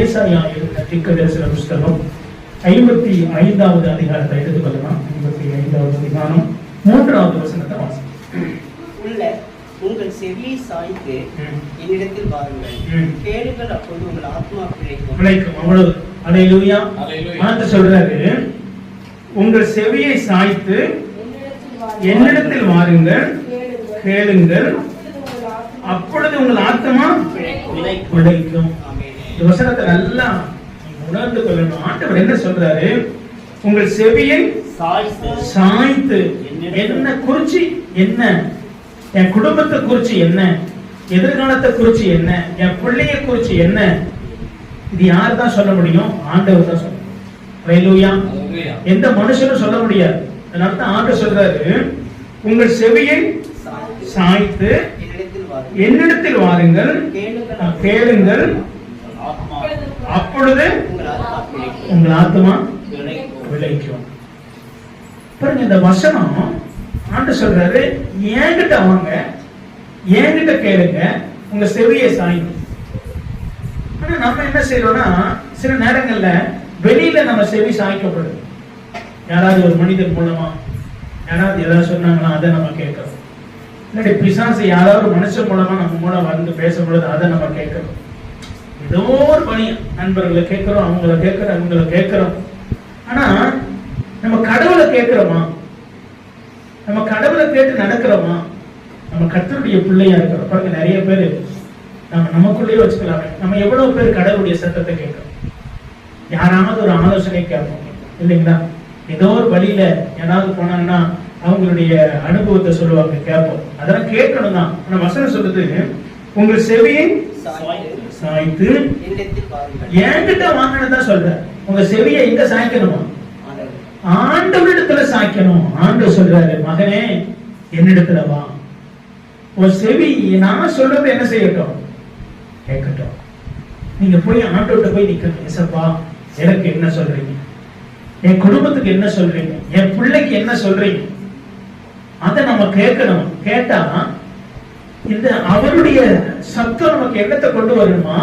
ஏசாயா எழுதின தீர்க்க தரிசன புஸ்தகம் ஐம்பத்தி ஐந்தாவது அதிகாரத்தை எடுத்துக்கொள்ளலாம். ஐம்பத்தி ஐந்தாவது அதிகாரம் மூன்றாவது வசனத்தை வாசி உள்ள உங்கள் செவியை சாய்த்து. என்னிடத்தில் வாருங்கள். கேளுங்கள் அப்பொழுது உங்கள் ஆத்மா பிழைக்கும். விளைக்கும் அவ்வளவு. அலையிலூயா. மாத்த சொல்றாரு உங்கள் செவியை சாய்த்து என்னிடத்தில் வாருங்கள் கேளுங்கள். அப்பொழுது உங்கள் ஆத்மா பிழைக்கும். பிழைக்கும். இந்த வசனத்தை நல்லா உணர்ந்து கொள்ளணும். ஆண்டவர் என்ன சொல்றாரு? உங்கள் செவியை சாய்த்து என்ன குறிச்சி என்ன? என் குடும்பத்தை குறிச்சி என்ன? எதிர்காலத்தை குறிச்சி என்ன? என் பிள்ளைய குறிச்சி என்ன? இது யார் தான் சொல்ல முடியும்? ஆண்டவர் தான் சொல்ல. அல்லேலூயா. எந்த மனுஷனும் சொல்ல முடியாது. அதனால தான் ஆண்டவர் சொல்றாரு உங்கள் செவியை சாய்த்து என்னிடத்தில் வாருங்கள். கேளுங்கள். அப்பொழுது உங்கள் ஆத்மா விளைக்கும். பாருங்க இந்த வசனம் ஆண்டு சொல்றாரு என்கிட்ட வாங்க என்கிட்ட கேளுங்க உங்க செவியை சாயும் ஆனா நம்ம என்ன செய்யறோம்னா சில நேரங்கள்ல வெளியில நம்ம செவி சாய்க்கப்படுது யாராவது ஒரு மனிதர் மூலமா யாராவது ஏதாவது சொன்னாங்கன்னா அதை நம்ம கேட்கறோம். இல்லாட்டி பிசாசு யாராவது மனுஷன் மூலமா நம்ம மூலம் வந்து பேசும்பொழுது அதை நம்ம கேட்கறோம். ஏதோ ஒரு பணி நண்பர்களை கேட்கிறோம் அவங்கள கேட்கிறோம் அவங்கள கேட்கிறோம். ஆனா நம்ம கடவுளை கேட்கிறோமா? நம்ம கடவுளை கேட்டு நடக்கிறோமா? நம்ம கத்தருடைய பிள்ளையா இருக்கிறோம். பாருங்க நிறைய பேர் நம்ம நமக்குள்ளேயே வச்சுக்கலாமே. நம்ம எவ்வளவு பேர் கடவுளுடைய சத்தத்தை கேட்கிறோம்? யாராவது ஒரு ஆலோசனை கேட்போம். இல்லைங்களா? ஏதோ ஒரு வழியில ஏதாவது போனாங்கன்னா அவங்களுடைய அனுபவத்தை சொல்லுவாங்க கேட்போம். அதெல்லாம் கேட்கணும் தான் ஆனா வசனம் சொல்றது உங்கள் செவியின் சாய்த்து என்கிட்ட வாங்கினதா சொல்ற. உங்க செவியை எங்க சாய்க்கணுமா? ஆண்டவர். ஆண்டவரிடத்துல சாய்க்கணும். ஆண்டவர் சொல்றாரு மகனே என்னிடத்துல வா. உன் செவி நான் சொல்றது என்ன செய்யட்டும்? கேட்கட்டும். நீங்க போய் ஆண்டவர்கிட்ட போய் நிக்கணும். எசப்பா எனக்கு என்ன சொல்றீங்க? என் குடும்பத்துக்கு என்ன சொல்றீங்க? என் பிள்ளைக்கு என்ன சொல்றீங்க? அதை நம்ம கேட்கணும். கேட்டா இந்த அவருடைய சத்தம் நமக்கு என்னத்தை கொண்டு வரணுமா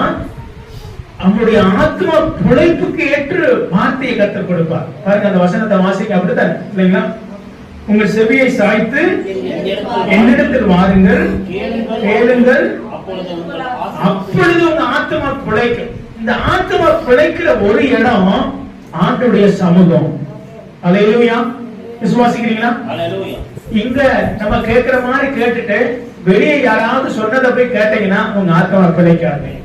அவனுடைய ஆத்மா பிழைப்புக்கு ஏற்று வார்த்தையை கற்றுக் கொடுப்பார். பாருங்க அந்த வசனத்தை வாசிக்க அப்படித்தான் இல்லைங்களா? உங்கள் செவியை சாய்த்து என்னிடத்தில் வாருங்கள் கேளுங்கள். அப்பொழுது உங்க ஆத்மா பிழைக்கும். இந்த ஆத்மா பிழைக்கிற ஒரு இடம் ஆண்டுடைய சமூகம். அலையிலுயா விசுவாசிக்கிறீங்களா? இங்க நம்ம கேட்கிற மாதிரி கேட்டுட்டு வெளியே யாராவது சொன்னதை போய் கேட்டீங்கன்னா உங்க ஆத்மா பிழைக்காதீங்க